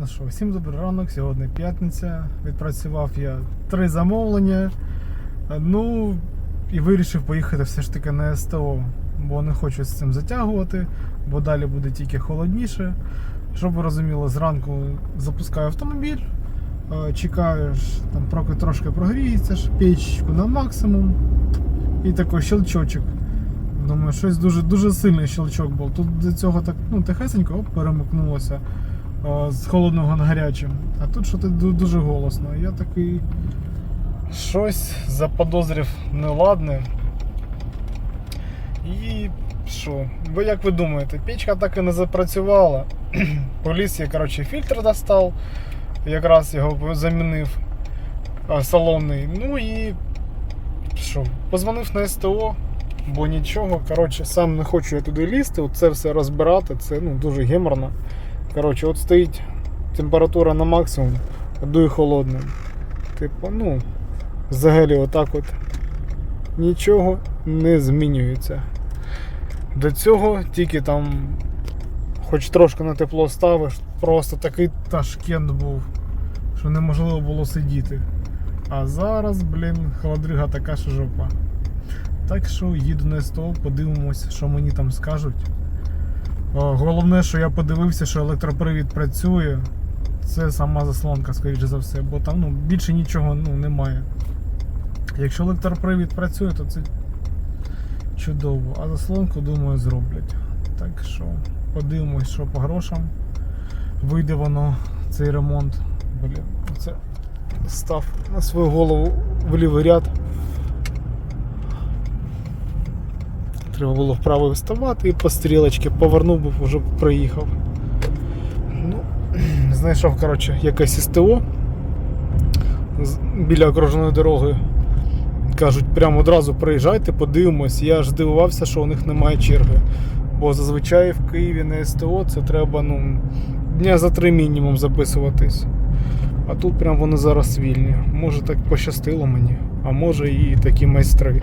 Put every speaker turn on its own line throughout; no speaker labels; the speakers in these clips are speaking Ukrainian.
Ну що, всім добрий ранок, сьогодні п'ятниця. Відпрацював я три замовлення. Ну і вирішив поїхати все ж таки на СТО, бо не хочу з цим затягувати, бо далі буде тільки холодніше. Щоб ви розуміли, зранку запускаю автомобіль, е, чекаєш, там поки трошки прогріється, печку на максимум. І такий щелчочок. Думаю, щось дуже дуже сильний щелчок був. Тут до цього так ну, тихесенько оп, перемикнулося з холодного на гаряче. А тут що ду- дуже голосно. Я такий щось заподозрив неладне. І що? Ви як ви думаєте, печка так і не запрацювала. Поліз я, коротше, фільтр достав, якраз його замінив а, салонний. Ну і що, позвонив на СТО, бо нічого. Коротше, сам не хочу я туди лізти, це все розбирати, це ну, дуже геморно. Коротше, от стоїть температура на максимум, дує холодним. Типу, ну, взагалі отак от нічого не змінюється. До цього тільки там хоч трошки на тепло ставиш, просто такий ташкент був, що неможливо було сидіти. А зараз, блін, холодрига така що жопа. Так що їду на СТО, подивимось, що мені там скажуть. О, Головне, що я подивився, що електропривід працює. Це сама заслонка, скоріше за все, бо там ну, більше нічого ну, немає. Якщо електропривід працює, то це чудово. А заслонку, думаю, зроблять. Так що подивимось, що по грошам. Вийде воно, цей ремонт. Блін, це став на свою голову в лівий ряд. Треба було вправо вставати і по стрілочці повернув, бо вже проїхав. Ну, знайшов, коротше, якесь СТО біля окружної дороги. Кажуть, прямо одразу приїжджайте, подивимось. Я аж здивувався, що у них немає черги. Бо зазвичай в Києві на СТО це треба ну, дня за три мінімум записуватись. А тут прям вони зараз вільні. Може так пощастило мені, а може і такі майстри.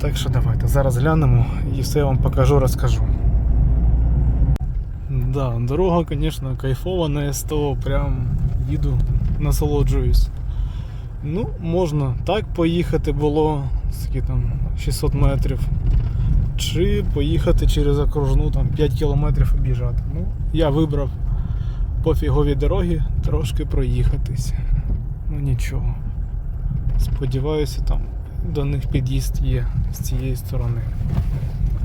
Так що давайте зараз глянемо і все я вам покажу, розкажу. Да, дорога, звісно, кайфова на СТО, прям їду, насолоджуюсь. Ну, можна так поїхати було, скільки там 600 метрів. Чи поїхати через окружну там 5 кілометрів об'їжджати. Ну, я вибрав по фіговій дорогі трошки проїхатись. Ну нічого. Сподіваюся, там до них під'їзд є з цієї сторони.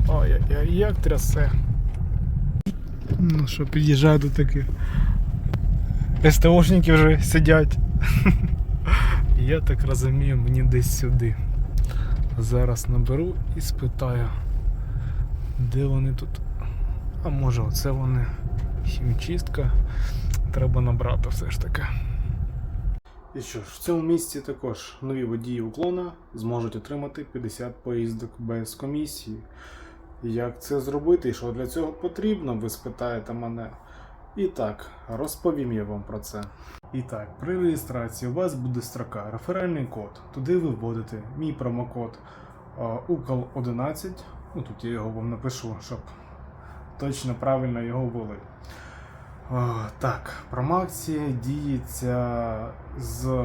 Ой-ой-ой, як трясе. Ну що, під'їжджаю до таких. СТОшники вже сидять. Я так розумію, мені десь сюди. Зараз наберу і спитаю, де вони тут. А може оце вони хімчистка. Треба набрати все ж таки. І що ж, в цьому місці також нові водії уклона зможуть отримати 50 поїздок без комісії. Як це зробити і що для цього потрібно, ви спитаєте мене. І так, розповім я вам про це. І так, при реєстрації у вас буде строка реферальний код. Туди ви вводите мій промокод укл 11 Ну тут я його вам напишу, щоб точно правильно його ввели. О, Так, промоакція діється з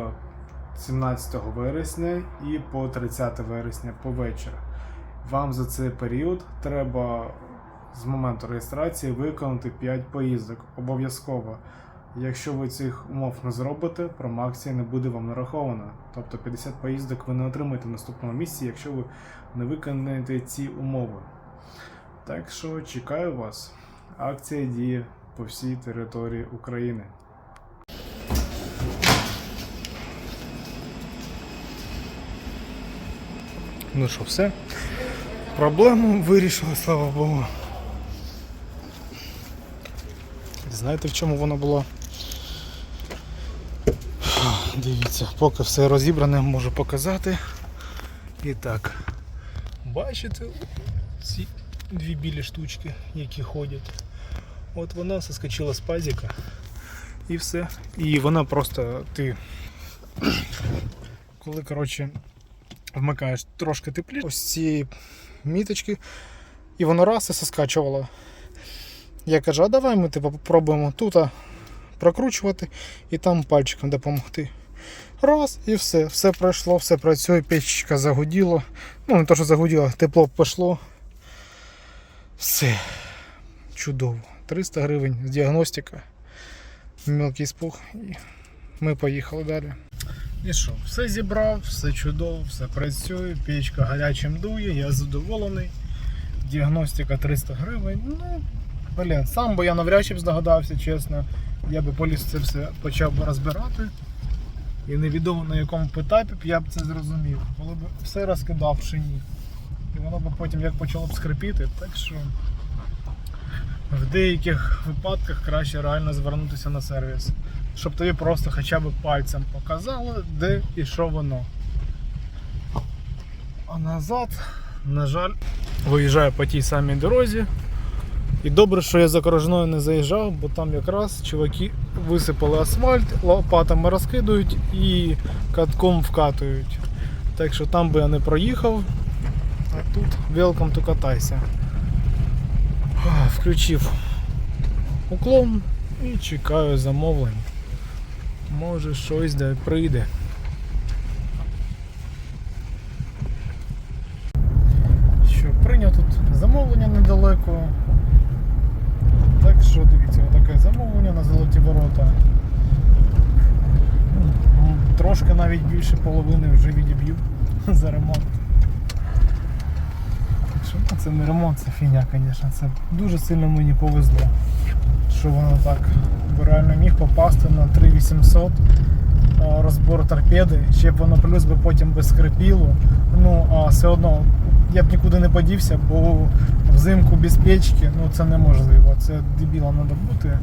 17 вересня і по 30 вересня по вечір. Вам за цей період треба з моменту реєстрації виконати 5 поїздок обов'язково. Якщо ви цих умов не зробите, промоакція не буде вам нарахована. Тобто 50 поїздок ви не отримаєте в наступному місці, якщо ви не виконаєте ці умови. Так що чекаю вас. Акція діє по всій території України. Ну що, все? Проблему вирішили, слава Богу. Знаєте, в чому вона була? Дивіться, поки все розібране, можу показати. І так, бачите ці дві білі штучки, які ходять. От вона соскочила з пазіка і все. І вона просто ти. Коли, коротше, вмикаєш трошки тепліше, ось ці міточки, і воно раз і соскачувало. Я кажу, а давай ми типу, попробуємо тут
прокручувати і там пальчиком допомогти. Раз, і все. Все пройшло, все працює, печечка загуділа. Ну, не то, що загуділо, тепло пішло. Все. Чудово. 300 гривень з діагностика. Мелкий спух. І ми поїхали далі. І що, все зібрав, все чудово, все працює, печка гарячим дує, я задоволений. Діагностика 300 гривень. Ну, блін, сам би я навряд чи б здогадався, чесно. Я би поліз це все почав би розбирати. І невідомо на якому етапі б я б це зрозумів, коли б все розкидав в шині. І воно б потім як почало б скрипіти, так що в деяких випадках краще реально звернутися на сервіс, щоб тобі просто хоча б пальцем показали, де і що воно. А назад, на жаль, виїжджаю по тій самій дорозі. І добре, що я за окружною не заїжджав, бо там якраз чуваки висипали асфальт, лопатами розкидують і катком вкатують. Так що там би я не проїхав, а тут welcome to катайся. Включив уклон і чекаю замовлень. Може щось де прийде. Що, прийняв тут замовлення недалеко. Так що дивіться, отаке замовлення на золоті ворота. Трошки навіть більше половини вже відіб'ю за ремонт. Це не ремонт, це фігня, звісно. Це дуже сильно мені повезло, що воно так. Бо реально міг попасти на 3800 а, розбор торпеди, ще б воно плюс би потім би скрипіло. Ну, а все одно я б нікуди не подівся, бо взимку без печки ну це неможливо. Це дебілом треба бути.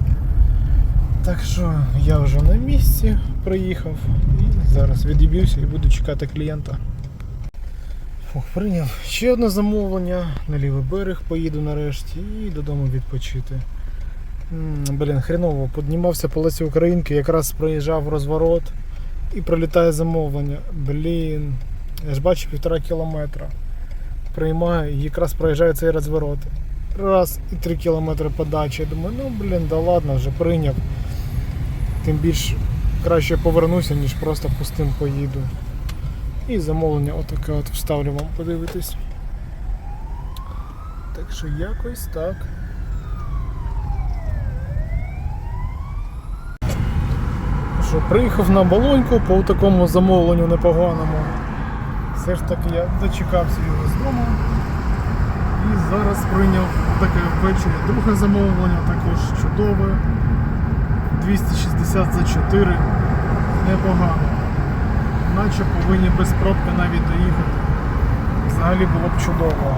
Так що я вже на місці приїхав і зараз відіб'юся і буду чекати клієнта. Фух, прийняв ще одне замовлення, на лівий берег поїду нарешті і додому відпочити. Блін, хреново, піднімався по Лесі Українки, якраз проїжджав розворот і пролітає замовлення. Блін, я ж бачу півтора кілометра. Приймаю і якраз проїжджаю цей розворот. Раз і три кілометри подачі. Я думаю, ну блін, да ладно, вже прийняв. Тим більш краще повернуся, ніж просто пустим поїду. І замовлення отаке от вставлю вам подивитись. Так що якось так. Що, приїхав на балоньку по такому замовленню непоганому. Все ж таки я дочекався його з дому. І зараз прийняв таке ввечері друге замовлення, також чудове. 260 за 4. Непогано. Наче повинні без пробки навіть доїхати. Взагалі було б чудово.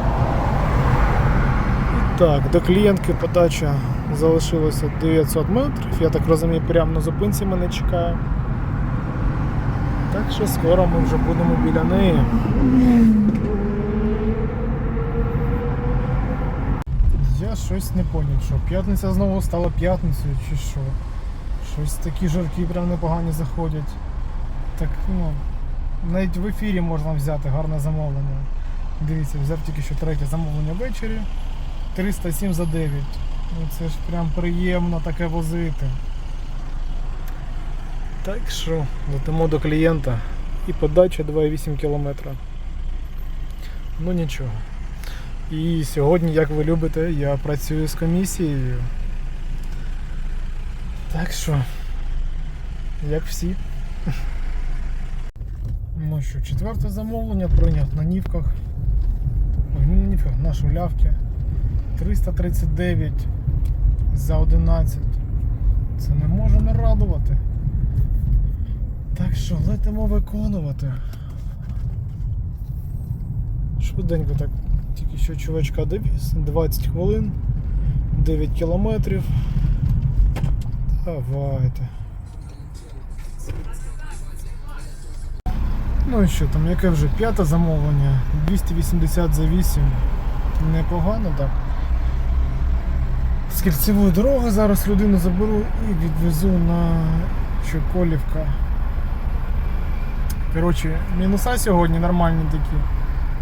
Так, до клієнтки подача залишилося 900 метрів. Я так розумію, прямо на зупинці мене чекає. Так що скоро ми вже будемо біля неї. Я щось не зрозумів, що п'ятниця знову стала п'ятницею чи що. Щось такі жарки прям непогані заходять. Так, ну, навіть в ефірі можна взяти гарне замовлення. Дивіться, взяв тільки що третє замовлення ввечері. 307 за 9. Ну це ж прям приємно таке возити. Так що, летимо до клієнта і подача 2,8 км. Ну нічого. І сьогодні, як ви любите, я працюю з комісією. Так що, як всі. Ну що, четверте замовлення прийняв на Нівках. Ой, не на Нівках, на Шулявки. 339 за 11. Це не може не радувати. Так що летимо виконувати. Швиденько так. Тільки що чувачка довіз. 20 хвилин, 9 кілометрів. Давайте. Ну і що там, яке вже п'яте замовлення? 280 за 8. Непогано, так. З кільцевої дороги зараз людину заберу і відвезу на Чоколівка. Коротше, мінуса сьогодні нормальні такі.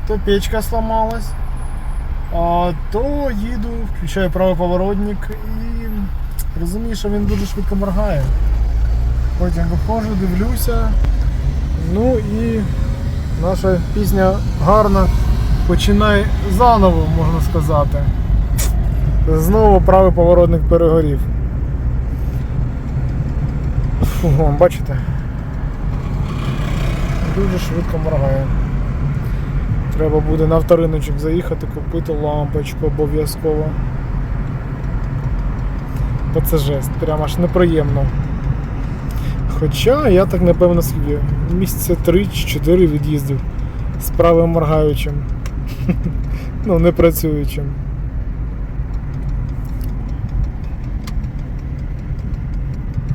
То печка сломалась, а то їду, включаю правий поворотник і Розумію, що він дуже швидко моргає. Потім виходжу, дивлюся. Ну і наша пісня гарна починає заново, можна сказати. Знову правий поворотник перегорів. Фу, бачите? Дуже швидко моргає. Треба буде на авториночок заїхати, купити лампочку обов'язково. Бо це жест, прямо аж неприємно. Хоча я так напевно скільки місяця 3 чи 4 від'їздив з правим моргаючим. ну, не працюючим.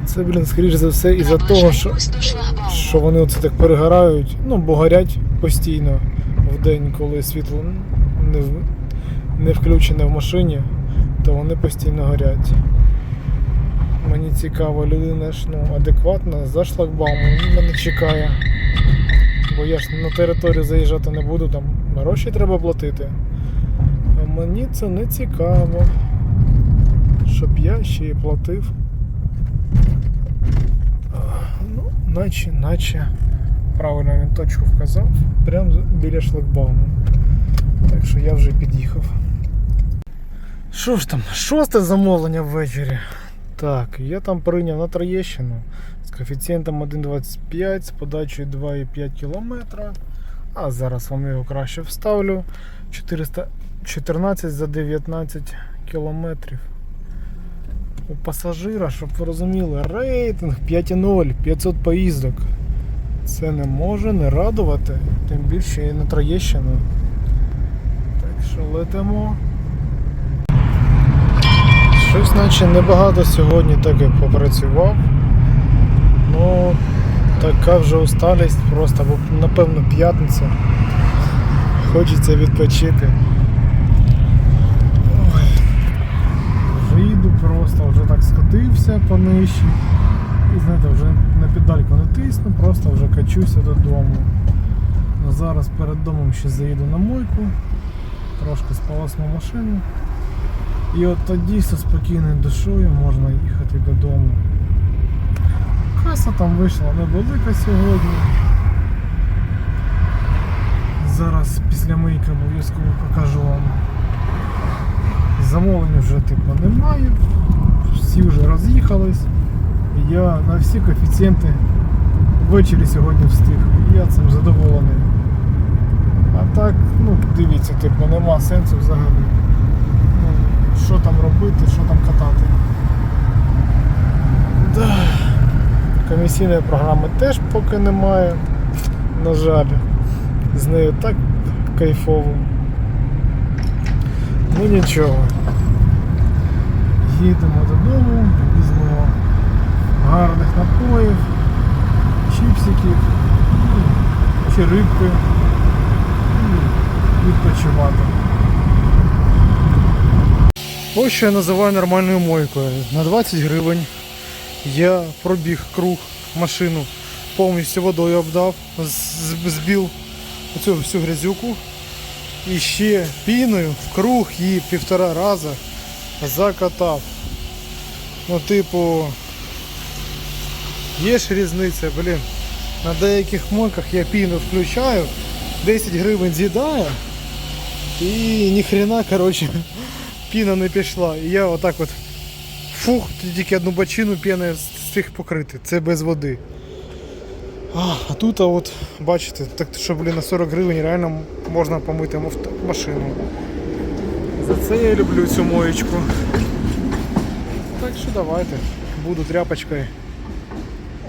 Це, блін, скоріш за все, із-за того, що, що вони оце так перегорають, ну, бо горять постійно в день, коли світло не, не включене в машині, то вони постійно горять. Мені цікаво, людина ж ну, адекватна за шлагбаумом мене чекає. Бо я ж на територію заїжджати не буду, там гроші треба платити. А мені це не цікаво. Щоб я ще й платив. Ну, наче, наче правильно він точку вказав, прямо біля шлагбауму. Так що я вже під'їхав. Що ж там, шосте замовлення ввечері. Так, я там прийняв на Троєщину з коефіцієнтом 1,25 з подачею 2,5 км. А зараз вам його краще вставлю. 414 за 19 кілометрів. У пасажира, щоб ви розуміли, рейтинг 5,0, 500 поїздок. Це не може не радувати, тим більше і на Троєщину. Так що летимо. Щось наче небагато сьогодні так як попрацював. Ну, така вже усталість просто, бо напевно п'ятниця. Хочеться відпочити. Ой. Вже їду просто, вже так скотився по нижчі. І знаєте, вже на педальку не тисну, просто вже качуся додому. Ну, зараз перед домом ще заїду на мойку, трошки сполосну машину. І от тоді зі спокійною душою можна їхати додому. Каса там вийшла невелика сьогодні. Зараз після мийки обов'язково покажу вам. Замовлень вже типу немає. Всі вже роз'їхались. Я на всі коефіцієнти ввечері сьогодні встиг. Я цим задоволений. А так, ну дивіться, типу, нема сенсу взагалі. Ну, що там робити, що там катати. Да. Комісійної програми теж поки немає. На жаль, з нею так кайфово. Ну нічого. Їдемо додому, візьмемо гарних напоїв, чіпсиків, ну, чи рибки і відпочивати. Ось що я називаю нормальною мойкою. На 20 гривень я пробіг круг машину, повністю водою обдав, збив оцю всю грязюку і ще піною в круг її півтора рази закатав. Ну, типу, є ж різниця, блін. На деяких мойках я піну включаю, 10 гривень з'їдаю і ніхрена, коротше, піна не пішла. І я отак от фух, тільки одну бачину піни встиг покрити. Це без води. А, а тут, а от, бачите, так що, блін, на 40 гривень реально можна помити машину. За це я люблю цю моєчку. Так що давайте. Буду тряпочкою.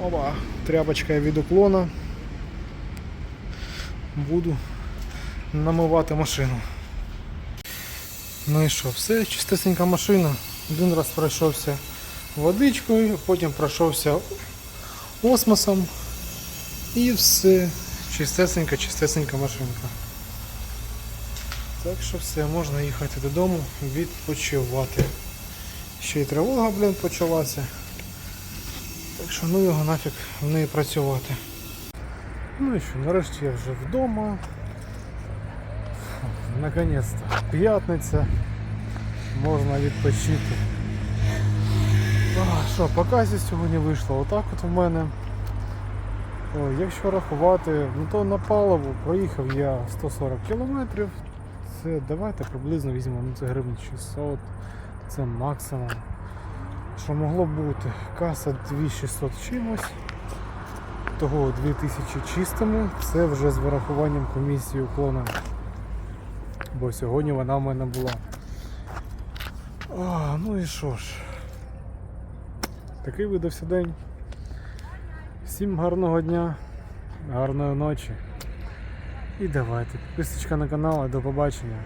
Оба, тряпочкою від уклона. Буду намивати машину. Ну і що, все, чистесенька машина. Один раз пройшовся водичкою, потім пройшовся осмосом. І все. Чистесенька, чистесенька машинка. Так що все, можна їхати додому, відпочивати. Ще й тривога, блін, почалася. Так що ну його нафіг в неї працювати. Ну і що, нарешті я вже вдома. Наконець-то п'ятниця. Можна відпочити.
А, що, по казі сьогодні вийшло отак от в мене. О, якщо рахувати, ну то на паливо проїхав я 140 кілометрів. Це давайте приблизно візьмемо, ну це гривень 600, це максимум. Що могло бути? Каса 2600 чимось. Того 2000 чистими, це вже з вирахуванням комісії уклона. Бо сьогодні вона в мене була. А, ну і що ж. Такий видався день. Всім гарного дня, гарної ночі. І давайте. Підписочка на канал і до побачення.